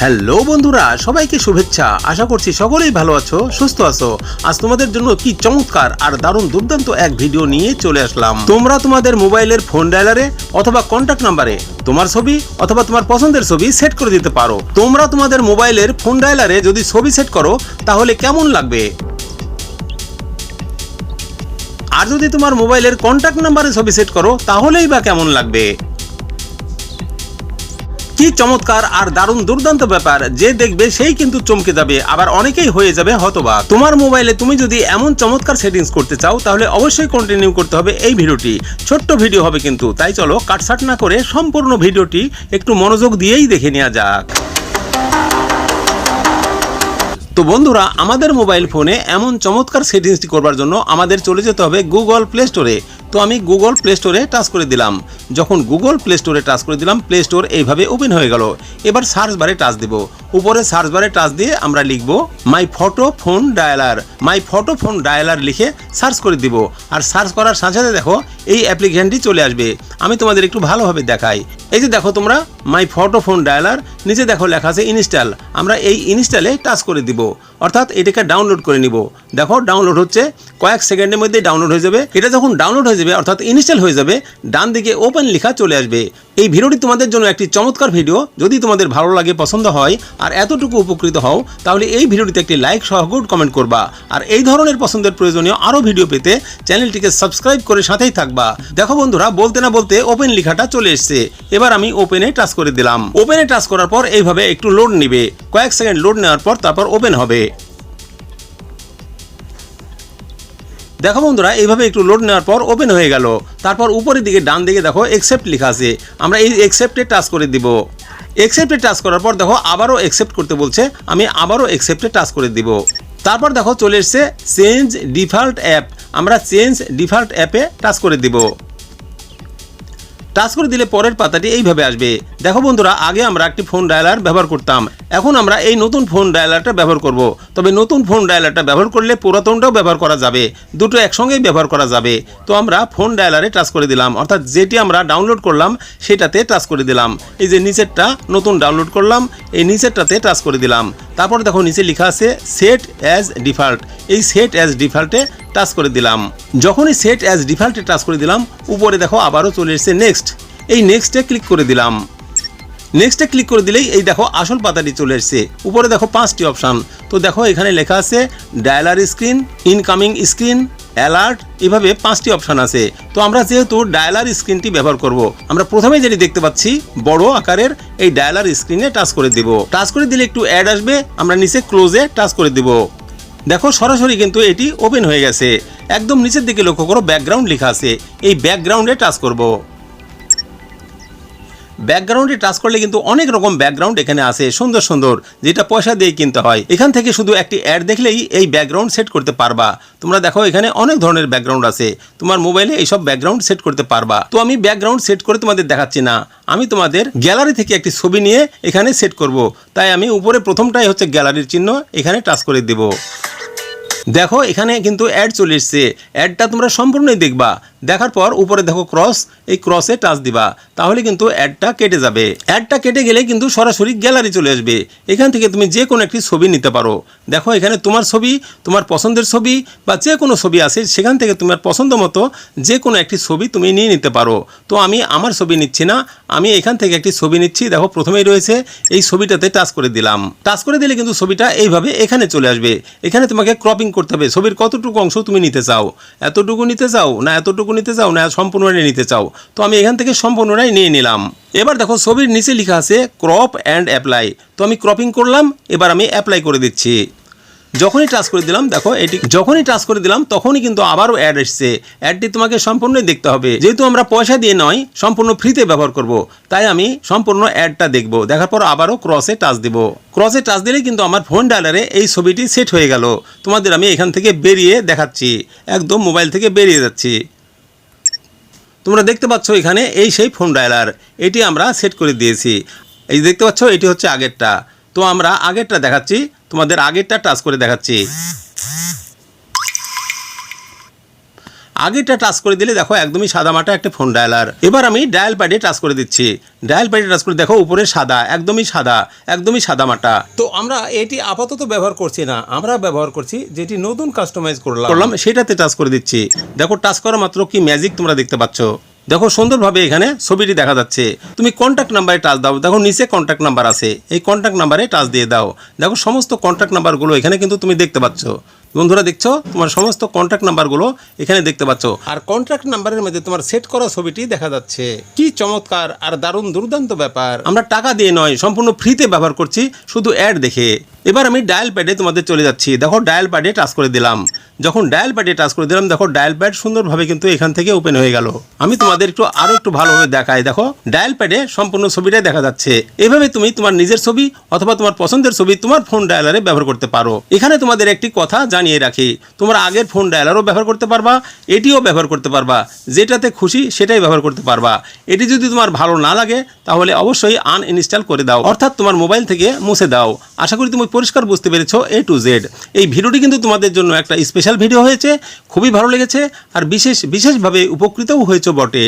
Hello বন্ধুরা, সবাইকে শুভেচ্ছা। আশা করছি সকলেই ভালো আছো, সুস্থ আছো। আজ তোমাদের জন্য কি চমৎকার আর দারুণ দুর্দান্ত এক ভিডিও নিয়ে চলে আসলাম। তোমরা তোমাদের মোবাইলের ফোন ডায়ালারে অথবা কন্ট্যাক্ট নাম্বারে তোমার ছবি অথবা তোমার পছন্দের ছবি সেট করে দিতে পারো। তোমরা তোমাদের মোবাইলের ফোন ডায়ালারে যদি ছবি সেট করো, তাহলে কেমন লাগবে? আর যদি তোমার মোবাইলের কন্ট্যাক্ট নাম্বারে ছবি সেট করো, তাহলেই বা কেমন লাগবে? কি চমৎকার আর দারুণ দুর্দান্ত ব্যাপার, যে দেখবে সেই কিন্তু চমকে যাবে। আবার অনেকেই হয়ে যাবে হতবাক। তোমার মোবাইলে তুমি যদি এমন চমৎকার সেটিংস করতে চাও, তাহলে অবশ্যই কন্টিনিউ করতে হবে এই ভিডিওটি। ছোট্ট ভিডিও হবে কিন্তু। তাই চলো কাটসাট না করে সম্পূর্ণ ভিডিওটি একটু মনোযোগ দিয়েই দেখে নেওয়া যাক। তো বন্ধুরা, আমাদের মোবাইল ফোনে এমন চমৎকার সেটিংসটি করবার জন্য আমাদের চলে যেতে হবে গুগল প্লে স্টোরে তো আমি গুগল প্লে স্টোরে টাচ করে দিলাম। যখন গুগল প্লে স্টোরে টাচ করে দিলাম প্লে স্টোর এইভাবে ওপেন হয়ে গেল। এবার সার্চ বারে টাচ দেব। উপরে সার্চ বারে টাচ দিয়ে আমরা লিখব my photo phone dialer my photo phone dialer লিখে সার্চ করে দিব। আর সার্চ করার সাথে সাথে দেখো, এই অ্যাপ্লিকেশনটি চলে আসবে। আমি তোমাদের একটু ভালোভাবে দেখাই। এই যে দেখো তোমরা মাই ফটো ফোন ডায়ালার নিচে দেখো লেখা আছে ইনস্টল আমরা এই ইনস্টলে টাচ করে দিব। অর্থাৎ এটাকে ডাউনলোড করে নিব। দেখো ডাউনলোড হচ্ছে, কয়েক সেকেন্ডের মধ্যে ডাউনলোড হয়ে যাবে। এটা যখন ডাউনলোড হয়ে যাবে, অর্থাৎ ইনস্টল হয়ে যাবে, ডান দিকে ওপেন লেখা চলে আসবে। এই ভিডিওটি তোমাদের জন্য একটি চমৎকার ভিডিও। যদি তোমাদের ভালো লাগে, পছন্দ হয়, আর এতটুকু উপকৃত হও, তাহলে এই ভিডিওটিতে একটি লাইক সহ গুড কমেন্ট করবা। আর এই ধরনের পছন্দের প্রয়োজনীয় আরও ভিডিও পেতে চ্যানেলটিকে সাবস্ক্রাইব করে সাথেই থাকবা। দেখো বন্ধুরা, বলতে না বলতে ওপেন লেখাটা চলে এসছে। এবার আমি ওপেনে টাচ করে দিলাম। ওপেনে টাচ করার পর এইভাবে একটু লোড নিবে। কয়েক সেকেন্ড লোড নেওয়ার পর তারপর ওপেন হবে। দেখো বন্ধুরা, এইভাবে একটু লোড নেওয়ার পর ওপেন হয়ে গেল। তারপর উপরের দিকে ডান দিকে দেখো একসেপ্ট লেখা আছে। আমরা এই একসেপ্টে টাচ করে দিব। একসেপ্টে টাচ করার পর দেখো আবারও একসেপ্ট করতে বলছে, আমি আবারও একসেপ্টে টাচ করে দিব। তারপর দেখো চলে এসছে চেঞ্জ ডিফল্ট অ্যাপ আমরা চেঞ্জ ডিফল্ট অ্যাপে টাচ করে দিব। টাচ করে দিলে পরের পাতাটি এইভাবে আসবে। দেখো বন্ধুরা, আগে আমরা একটি ফোন ডায়ালার ব্যবহার করতাম। এখন আমরা এই নতুন ফোন ডায়ালারটা ব্যবহার করব। তবে নতুন ফোন ডায়ালারটা ব্যবহার করলে পুরাতনটাও ব্যবহার করা যাবে। দুটো একসঙ্গেই ব্যবহার করা যাবে। তো আমরা ফোন ডায়ালারে টাচ করে দিলাম। অর্থাৎ যেটি আমরা ডাউনলোড করলাম, সেটাতে টাচ করে দিলাম। এই যে নিচেরটা নতুন ডাউনলোড করলাম, এই নিচেরটাতে টাচ করে দিলাম। তারপর দেখো নিচে লেখা আছে সেট অ্যাজ ডিফল্ট এই সেট অ্যাজ ডিফল্টে টাচ করে দিলাম। যখনই সেট অ্যাজ ডিফল্টে টাচ করে দিলাম, উপরে দেখো আবারও চলে এসেছে নেক্সট এই নেক্সটে ক্লিক করে দিলাম। নেক্সটে ক্লিক করে দিলেই এই দেখো আসল পাতাটি চলে এসছে। উপরে দেখো পাঁচটি অপশান তো দেখো এখানে লেখা আছে dialer screen incoming screen alert এভাবে পাঁচটি অপশান আছে। তো আমরা যেহেতু ডায়ালার স্ক্রিনটি ব্যবহার করব, আমরা প্রথমে যেটি দেখতে পাচ্ছি, বড় আকারের এই ডায়ালার স্ক্রিনে টাচ করে দেব। টাচ করে দিলে একটু অ্যাড আসবে, আমরা নিচে ক্লোজে টাচ করে দেব। দেখো সরাসরি কিন্তু এটি ওপেন হয়ে গেছে। একদম নিচের দিকে লক্ষ্য করো ব্যাকগ্রাউন্ড লেখা আছে। এই ব্যাকগ্রাউন্ডে টাচ করব। ব্যাকগ্রাউন্ডে টাচ করলে কিন্তু অনেক রকম ব্যাকগ্রাউন্ড এখানে আসে, সুন্দর সুন্দর, যেটা পয়সা দিয়ে কিনতে হয়। এখান থেকে শুধু একটি অ্যাড দেখলেই এই ব্যাকগ্রাউন্ড সেট করতে পারবা। তোমরা দেখো, এখানে অনেক ধরনের ব্যাকগ্রাউন্ড আছে। তোমার মোবাইলে এইসব ব্যাকগ্রাউন্ড সেট করতে পারবা। তো আমি ব্যাকগ্রাউন্ড সেট করে তোমাদের দেখাচ্ছি না। আমি তোমাদের গ্যালারি থেকে একটি ছবি নিয়ে এখানে সেট করব। তাই আমি উপরে প্রথমটাই হচ্ছে গ্যালারির চিহ্ন এখানে টাচ করে দেবো। দেখো, এখানে কিন্তু অ্যাড চলে এসছে। অ্যাডটা তোমরা সম্পূর্ণই দেখবা। দেখার পর উপরে দেখো ক্রস এই ক্রসে টাচ দিবা। তাহলে কিন্তু অ্যাডটা কেটে যাবে। অ্যাডটা কেটে গেলে কিন্তু সরাসরি গ্যালারি চলে আসবে। এখান থেকে তুমি যে কোনো একটি ছবি নিতে পারো। দেখো এখানে তোমার ছবি, তোমার পছন্দের ছবি বা যে কোনো ছবি আছে, সেখান থেকে তোমার পছন্দ মতো যে কোনো একটি ছবি তুমি নিয়ে নিতে পারো। তো আমি আমার ছবি নিচ্ছি না, আমি এখান থেকে একটি ছবি নিচ্ছি। দেখো প্রথমেই রয়েছে, এই ছবিটাতে টাচ করে দিলাম। টাচ করে দিলে কিন্তু ছবিটা এইভাবে এখানে চলে আসবে। এখানে তোমাকে ক্রপিং করতে হবে। ছবির কতটুকু অংশ তুমি নিতে চাও? এতটুকু নিতে চাও না এতটুকু নিতে চাও না, সম্পূর্ণটাই নিতে চাও? তো আমি এখান থেকে সম্পূর্ণটাই নিয়ে নিলাম। এবার দেখো, ছবির নিচে লেখা আছে ক্রপ অ্যান্ড অ্যাপ্লাই তো আমি ক্রপিং করলাম, এবার আমি অ্যাপ্লাই করে দিচ্ছি। যখনই টাচ করে দিলাম, দেখো, এটি যখনই টাচ করে দিলাম, তখনই কিন্তু আবারও অ্যাড এসছে। অ্যাডটি তোমাকে সম্পূর্ণই দেখতে হবে। যেহেতু আমরা পয়সা দিয়ে নয়, সম্পূর্ণ ফ্রিতে ব্যবহার করব। তাই আমি সম্পূর্ণ অ্যাডটা দেখব। দেখার পর আবারও ক্রসে টাচ দিব। ক্রসে টাচ দিলে কিন্তু আমার ফোন ডায়ালারে এই ছবিটি সেট হয়ে গেল। তোমাদের আমি এখান থেকে বেরিয়ে দেখাচ্ছি। একদম মোবাইল থেকে বেরিয়ে যাচ্ছি। তোমরা দেখতে পাচ্ছ এখানে এই সেই ফোন ডায়ালার এটি আমরা সেট করে দিয়েছি। এই দেখতে পাচ্ছ, এটি হচ্ছে আগেরটা। তো আমরা আগেরটা দেখাচ্ছি, তোমাদের আগেরটা টাচ করে দেখাচ্ছি। আগেটা টাচ করে দিলে দেখো একদমই সাদা মাটা একটা ফোন ডায়ালার। এবার আমি ডায়াল প্যাডে টাচ করে দিচ্ছি। ডায়াল প্যাডে টাচ করে দেখো উপরে সাদা একদমই সাদা একদমই সাদা মাটা। তো আমরা এটি আপাতত ব্যবহার করছি না আমরা ব্যবহার করছি যেটি নতুন কাস্টমাইজ করলাম। করলাম সেটাতে টাচ করে দিচ্ছি। দেখো টাচ করা মাত্র কি ম্যাজিক তোমরা দেখতে পাচ্ছ। দেখো সুন্দরভাবে এখানে ছবিটি দেখা যাচ্ছে। তুমি কন্ট্যাক্ট নাম্বারে টাচ দাও। দেখো নিচে কন্ট্যাক্ট নাম্বার আছে। এই কন্ট্যাক্ট নাম্বারে টাচ দিয়ে দাও। দেখো সমস্ত কন্ট্যাক্ট নাম্বারগুলো এখানে কিন্তু তুমি দেখতে পাচ্ছ। বন্ধুরা দেখছ? তোমার সমস্ত কন্ট্যাক্ট নাম্বারগুলো এখানে দেখতে পাচ্ছ। আর কন্ট্রাক্ট নাম্বারের মধ্যে তোমার সেট করা ছবিটি দেখা যাচ্ছে। কি চমৎকার আর দারুণ দুর্দান্ত ব্যাপার। আমরা টাকা দিয়ে নয় সম্পূর্ণ ফ্রিতে ব্যবহার করছি শুধু অ্যাড দেখে। এবার আমি ডায়াল প্যাডে তোমাদের চলে যাচ্ছি। দেখো ডায়াল প্যাডে টাচ করে দিলাম। যখন ডায়াল প্যাডে টাচ করে দিলাম, দেখো ডায়াল প্যাড সুন্দরভাবে কিন্তু এখান থেকে ওপেন হয়ে গেল। আমি তোমাদের একটু আরও একটু ভালোভাবে দেখাই। দেখো ডায়াল প্যাডে সম্পূর্ণ ছবিটাই দেখা যাচ্ছে। এভাবে তুমি তোমার নিজের ছবি অথবা তোমার পছন্দের ছবি তোমার ফোন ডায়ালারে ব্যবহার করতে পারো। এখানে তোমাদের একটি কথা জানিয়ে রাখি। তোমার আগের ফোন ডায়ালারও ব্যবহার করতে পারবা, এটিও ব্যবহার করতে পারবা। যেটাতে খুশি সেটাই ব্যবহার করতে পারবা। এটি যদি তোমার ভালো না লাগে, তাহলে অবশ্যই আনইনস্টল করে দাও। অর্থাৎ তোমার মোবাইল থেকে মুছে দাও। আশা করি তুমি পরিষ্কার বুঝতে পেরেছ এ টু জেড এই ভিডিওটি কিন্তু তোমাদের জন্য একটা স্পেশাল ভিডিও হয়েছে, খুবই ভালো লেগেছে, আর বিশেষ, বিশেষভাবে উপকৃতও হয়েছে বটে।